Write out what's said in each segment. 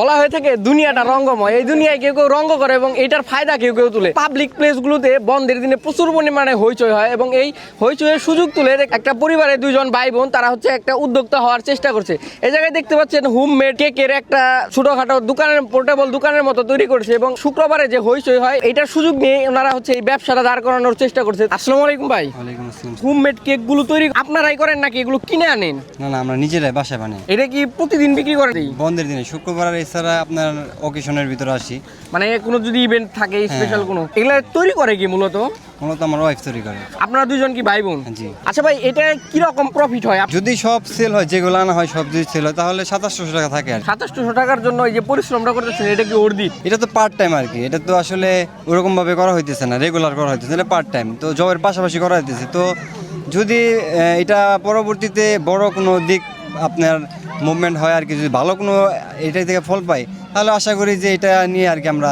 বলা হয়ে থাকে দুনিয়াটা রঙ্গময়। এই দুনিয়ায় কেউ কেউ রঙ্গ করে এবং এটার ফায়দা কেউ কেউ তুলে। পাবলিক প্লেসগুলোতে বন্ধের দিনে প্রচুর পরিমাণে হইচই হয় এবং এই হইচইয়ের সুযোগ তুলে একটা পরিবারে দুইজন ভাই বোন তারা হচ্ছে একটা উদ্যোক্তা হওয়ার চেষ্টা করছে। এই জায়গায় দেখতে পাচ্ছেন হোমমেড কেকের একটা ছোটখাটো দোকানের পোর্টেবল দোকানের মতো তৈরি করছে এবং শুক্রবারে যে হইচই হয় এটার সুযোগ নিয়ে ওনারা হচ্ছে এই ব্যবসাটা দাঁড় করানোর চেষ্টা করছে। আসসালামু আলাইকুম ভাই। হোম মেড কেকগুলো তৈরি আপনারাই করেন নাকি এগুলো কিনে আনেন? না না আমরা নিজেরাই বাসায় বানাই। এটা কি প্রতিদিন বিক্রি করেন? বন্ধের দিনে শুক্রবার এছাড়া আপনার অকেশনের ভিতরে আসি। মানে কোনো যদি ইভেন্ট থাকে হ্যাঁ। স্পেশাল কোনো? এগুলা তৈরি করে কি মূলত? মূলত আমার ওয়াইফ তৈরি করে। আপনারা দুজন কি ভাই বোন জি। আচ্ছা ভাই এটা কি রকম প্রফিট হয় যদি সব সেল হয় যেগুলো আনা হয় সব যদি সেল হয় তাহলে সাতাশশো টাকা থাকে আর সাতাশশো টাকার জন্য এই যে পরিশ্রমটা করতেছেন এটা কি অর্ধিত এটা তো পার্ট টাইম আর কি। এটা তো আসলে ওরকম ভাবে করা হইতেছে না রেগুলার করা হইতেছে এটা পার্ট টাইম তো জবের পাশাপাশি করা হইতেছে। তো যদি এটা পরবর্তীতে বড় কোনো দিক আপনার মুভমেন্ট হয় আর কি, যদি ভালো কোনো এটা থেকে ফল পাই, তাহলে আশা করি যে এটা নিয়ে আর কি আমরা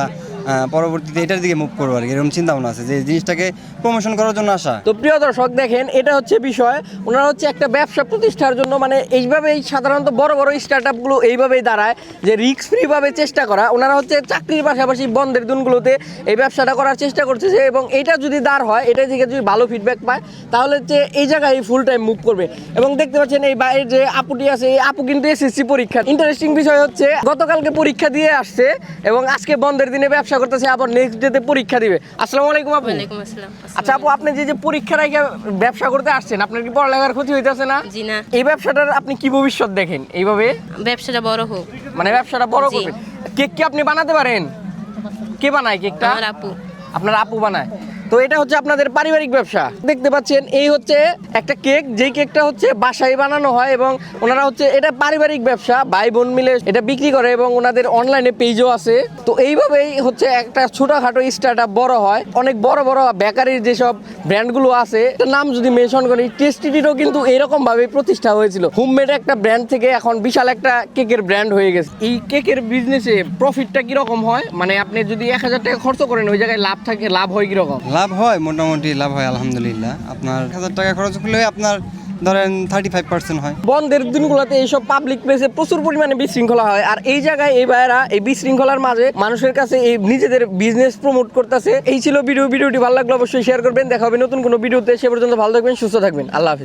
পরবর্তীতে এটার দিকে মুভ করব আর কি। এরকম চিন্তা ভাবনা আছে যে জিনিসটাকে প্রমোশন করার জন্য আসা। তো প্রিয় দর্শক, দেখেন, এটা হচ্ছে বিষয়। ওনারা হচ্ছে একটা ব্যবসা প্রতিষ্ঠার জন্য মানে এইভাবেই সাধারণত বড় বড় স্টার্ট আপগুলো এইভাবেই দাঁড়ায় যে রিস্ক ফ্রিভাবে চেষ্টা করা। ওনারা হচ্ছে চাকরির পাশাপাশি বন্ধের দিনগুলোতে এই ব্যবসাটা করার চেষ্টা করতেছে এবং এটা যদি দাঁড় হয়, এটা থেকে যদি ভালো ফিডব্যাক পায়, তাহলে হচ্ছে এই জায়গায় ফুল টাইম মুভ করবে। এবং দেখতে পাচ্ছেন এই বাইরে যে আপুটি আছে, এই আপু কিন্তু এসএসসি পরীক্ষা ইন্টারেস্টিং বিষয় হচ্ছে, গতকালকে পরীক্ষা দিয়ে আসছে এবং আজকে বন্ধের দিনে ব্যবসা করতেছে আবার নেক্সট ডেতে পরীক্ষা দিবে। আসসালামু আলাইকুম আপু। ওয়ালাইকুম আসসালাম। আচ্ছা আপু আপনি যে যে পরীক্ষা রেখে ব্যবসা করতে আসছেন আপনার কি পড়ালেখার ক্ষতি হইতেছে না? জি না। এই ব্যবসাটার আপনি কি ভবিষ্যৎ দেখেন এইভাবে? ব্যবসাটা বড় হোক। মানে ব্যবসাটা বড় করবে করবেন কেক কি আপনি বানাতে পারেন? কে বানায় কেকটা? আমার আপু। আপনার আপু বানায়। তো এটা হচ্ছে আপনাদের পারিবারিক ব্যবসা। দেখতে পাচ্ছেন, এই হচ্ছে একটা কেক, যেই কেকটা হচ্ছে বাসায় বানানো হয় এবং ওনারা হচ্ছে, এটা পারিবারিক ব্যবসা ভাই বোন মিলে এটা বিক্রি করে এবং ওনাদের অনলাইনে পেজও আছে। তো এইভাবেই হচ্ছে একটা ছোটখাটো স্টার্ট আপ বড় হয়। অনেক বড় বড় বেকারির যেসব ব্র্যান্ডগুলো আছে নাম যদি মেনশন করি টেস্টিটিরও কিন্তু এরকম ভাবে প্রতিষ্ঠা হয়েছিল। হোমমেড একটা ব্র্যান্ড থেকে এখন বিশাল একটা কেকের ব্র্যান্ড হয়ে গেছে। এই কেকের বিজনেসে প্রফিটটা কীরকম হয়? মানে আপনি যদি এক হাজার টাকা খরচ করেন, ওই জায়গায় লাভ থাকে, লাভ হয় কীরকম? লাভ হয়? মোটামুটি লাভ হয়, আলহামদুলিল্লাহ। আপনার হাজার টাকা খরচ করলে আপনার ধরেন থার্টি ফাইভ পার্সেন্ট হয়। বন্ধের দিনগুলোতে এইসব পাবলিক প্লেসে প্রচুর পরিমাণে বিশৃঙ্খলা হয়। আর এই জায়গায় এই ভাইয়েরা এই বিশৃঙ্খলার মাঝে মানুষের কাছে এই নিজেদের বিজনেস প্রমোট করতেছে। এই ছিল ভিডিও। ভিডিওটি ভালো লাগল অবশ্যই শেয়ার করবেন। দেখা হবে নতুন কোনো ভিডিওতে। সে পর্যন্ত ভালো থাকবেন, সুস্থ থাকবেন। আল্লাহ হাফিজ।